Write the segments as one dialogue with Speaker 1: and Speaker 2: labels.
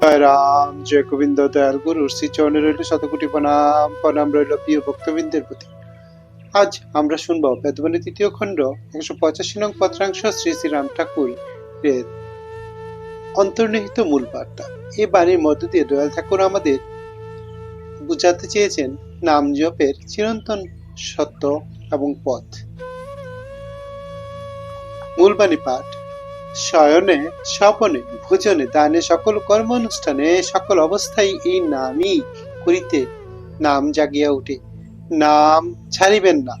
Speaker 1: রাম, জয় গোবিন্দ, দয়াল গুরু, শ্রী চরণে রইল শতকোটি প্রণাম। প্রণাম রইল প্রিয় ভক্তবৃন্দের প্রতি। আজ আমরা শুনব বেদবাণী তৃতীয় খণ্ড, একশো পঁচাশি নং পত্রাংশ শ্রী শ্রী রাম ঠাকুর এর অন্তর্নিহিত মূল বার্তা। এই বাণীর মধ্য দিয়ে দয়াল ঠাকুর আমাদের বুঝাতে চেয়েছেন নাম জপের চিরন্তন সত্য এবং পথ। মূল বাণী পাঠ শয়নে, স্বপনে, ভোজনে, দানে সকল কর্মানুষ্ঠানে সকল অবস্থায় এই নামই করিতে নাম জাগিয়া উঠে। নাম ছাড়িবেন না।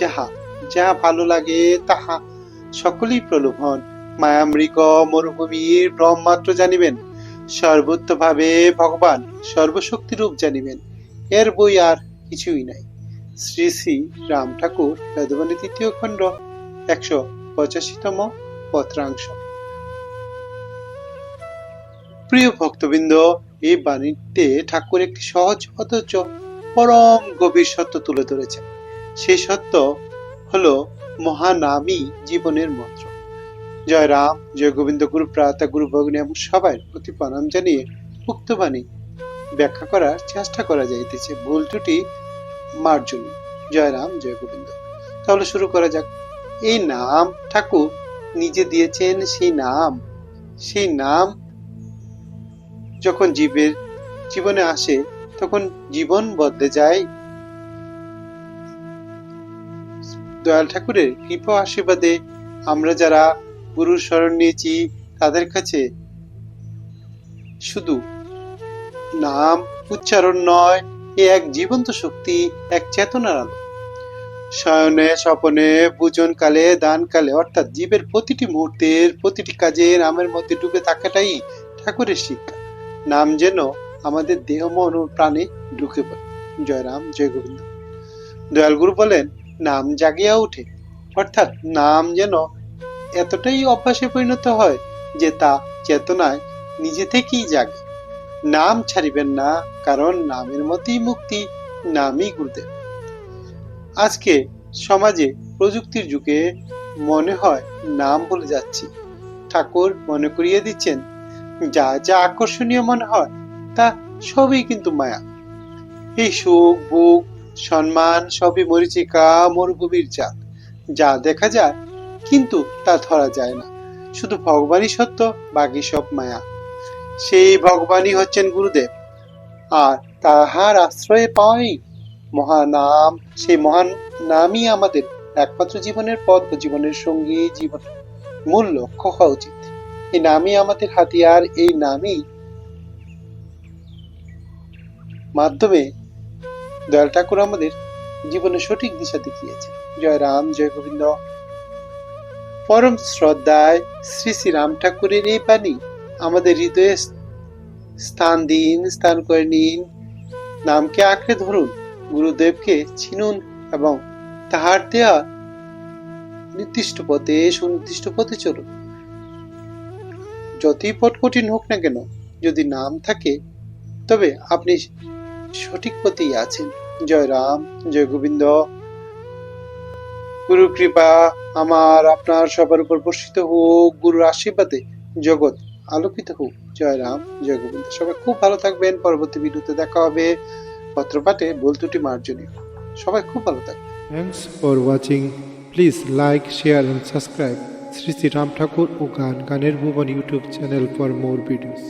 Speaker 1: যাহা যাহা ভালো লাগে তাহা সকলেই প্রলোভন। মায়ামৃগ মরুভূমির ব্রহ্মাত্র জানিবেন। সর্বত্র ভাবে ভগবান সর্বশক্তি রূপ জানিবেন। এর বই আর কিছুই নাই। শ্রী শ্রী রাম ঠাকুর, বেদবাণী তৃতীয় খণ্ড, একশো পঁচাশিতম পত্রাংশ। প্রিয় ভক্তবৃন্দ, এই বাণীতে ঠাকুর একটি সহজ অথচ পরম গভীর সত্য তুলে ধরেছেন। সেই সত্য হলো মহানামই জীবনের মন্ত্র। জয় রাম, জয় গোবিন্দ গুরু প্রাতা, গুরু ভগ্নী এবং সবাই প্রতি প্রণাম জানিয়ে উক্ত বাণী ব্যাখ্যা করার চেষ্টা করা যাইতেছে। ভুল ত্রুটি মার্জনী। জয় রাম, জয় গোবিন্দ। তাহলে শুরু করা যাক। এই নাম ঠাকুর নিজে দিয়েছেন সেই নাম। সেই নাম যখন জীবের জীবনে আসে, তখন জীবন বদলে যায়। দয়াল ঠাকুরের কৃপা আশীর্বাদে আমরা যারা গুরুর শরণ নিয়েছি, তাদের কাছে শুধু নাম উচ্চারণ নয়, এ এক জীবন্ত শক্তি, এক চেতনার আলো। শয়নে, স্বপনে দান কালে অর্থাৎ জীবের প্রতিটি মুহূর্তের, প্রতিটি কাজে নামের মধ্যে ডুবে থাকাটাই ঠাকুরের শিক্ষা। নাম যেন আমাদের দেহ, মন ও প্রাণে ঢুকে পড়ে। জয় রাম, জয় গোবিন্দ। দয়াল গুরু বলেন, নাম জাগিয়া ওঠে অর্থাৎ নাম যেন এতটাই অভ্যাসে পরিণত হয় যে তা চেতনায় নিজে থেকেই জাগে। নাম ছাড়িবেন না, কারণ নামের মতেই মুক্তি, নামই গুরুদেব। আজকে সমাজে প্রযুক্তির যুগে মনে হয় নাম বলে যাচ্ছি। ঠাকুর মনে করিয়ে দিচ্ছেন, যা যা আকর্ষণীয় মনে হয়, তা সবই কিন্তু মায়া। এই সুখ বুক সম্মান সবই মরিচিকা, মরুভূমির জাত যা দেখা যায়, কিন্তু তা ধরা যায় না। শুধু ভগবানই সত্য, বাকি সব মায়া। সেই ভগবানই হচ্ছেন গুরুদেব। আর তাহার আশ্রয়ে পাওয়াই মহানাম, সেই মহান নামই আমাদের একমাত্র জীবনের পথ ও জীবনের সঙ্গী, জীবন মূল লক্ষ্য হওয়া উচিত। এই নামই আমাদের হাতিয়ার, এই নামই মাধ্যমে দয়াল ঠাকুর আমাদের জীবনে সঠিক দিশা দেখিয়েছে জয় রাম, জয় গোবিন্দ। পরম শ্রদ্ধায় শ্রী শ্রী রাম ঠাকুরের এই বাণী আমাদের হৃদয়ে স্থান দিন, স্থান করে নিন। নামকে আঁকড়ে ধরুন। গুরুদেবকে চিনুন এবং তাহার দেয়া নির্দিষ্ট পথে সুনির্দিষ্ট পথে চলুন যতই পথ কঠিন হোক না কেন, যদি নাম থাকে, তবে আপনি সঠিক পথেই আছেন। জয় রাম, জয় গোবিন্দ। গুরু কৃপা আমার, আপনার সবার উপর বর্ষিত হোক, গুরুর আশীর্বাদে জগৎ আলোকিত হোক। জয় রাম, জয় গোবিন্দ। সবাই খুব ভালো থাকবেন। পরবর্তী ভিডিওতে দেখা হবে। পত্রপাঠে বলতুটি মার্জনীয়। সবাই খুব ভালো থাকবে
Speaker 2: thanks for watching please like share and subscribe Shri Shri Ram Thakur ও গান, গানের ভুবন YouTube channel for more videos